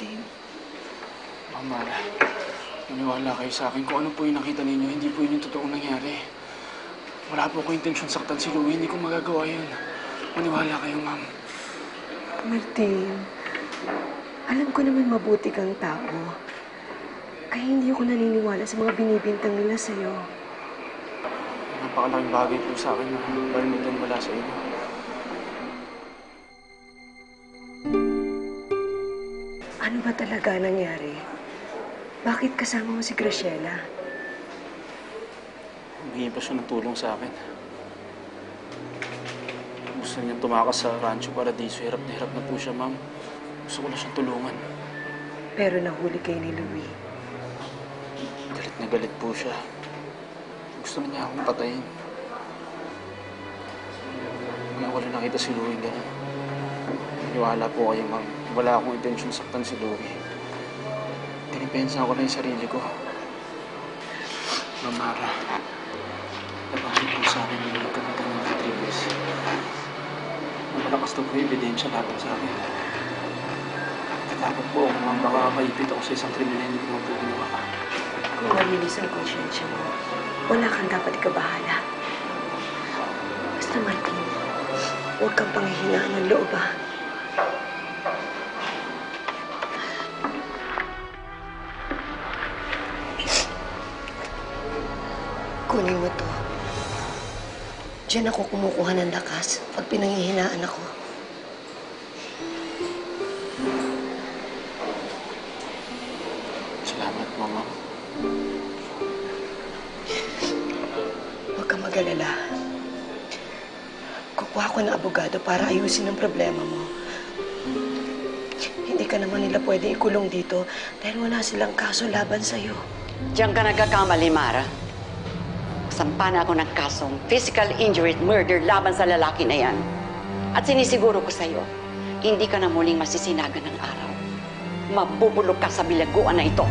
Martin. Mama, maniwala kayo sa akin. Kung ano po yung nakita ninyo, hindi po yun yung totoong nangyari. Wala po ko intensyon saktan si Louie. Hindi ko magagawa yun. Maniwala kayo, ma'am. Martin, alam ko naman mabuti kang tao. Kaya hindi ako naniniwala sa mga binibintang nila sa'yo. Napakalaking bagay po sa akin na marinig yan mula sa inyo. Ano ba talaga nangyari? Bakit kasama mo si Graciela? Humingi pa siya ng tulong sa akin. Gusto niya tumakas sa Rancho Paradiso. Hirap na hirap na po siya, ma'am. Gusto ko na siyang tulungan. Pero nahuli kayo ni Louie. Galit na galit po siya. Gusto na niya akong patayin. Ko rin nakita si Louie ganun. Maniwala po kayo, ma'am. Wala akong intensyon saktan si Louie. Tinipensa ko lang yung sarili ko. Ma'am Mara, labahin po sa akin yung nagkakita ng retrievers. Malakas na po yung ebidensya laban sa akin. Natakot po. Baka maipit ako sa isang kriminal hindi ko mapagawa. Kung malinis ang konsyensya mo, wala kang dapat ikabahala. Basta Martin, huwag kang panghihinaan ng loob ah. Kunin mo to. Diyan ako kumukuha ng lakas pag pinanghihinaan ako. Salamat ma'am. Huwag kang mag-alala. Kukuha ko ng abogado para ayusin ang problema mo. Hindi ka naman nila pwede ikulong dito dahil wala silang kaso laban sa'yo. Diyan ka nagkakamali, Mara. Sampa na ako ng kasong physical injury at murder laban sa lalaki na yan. At sinisiguro ko sa'yo, hindi ka na muling masisinagan ng araw. Mabubulok ka sa bilagguan na ito.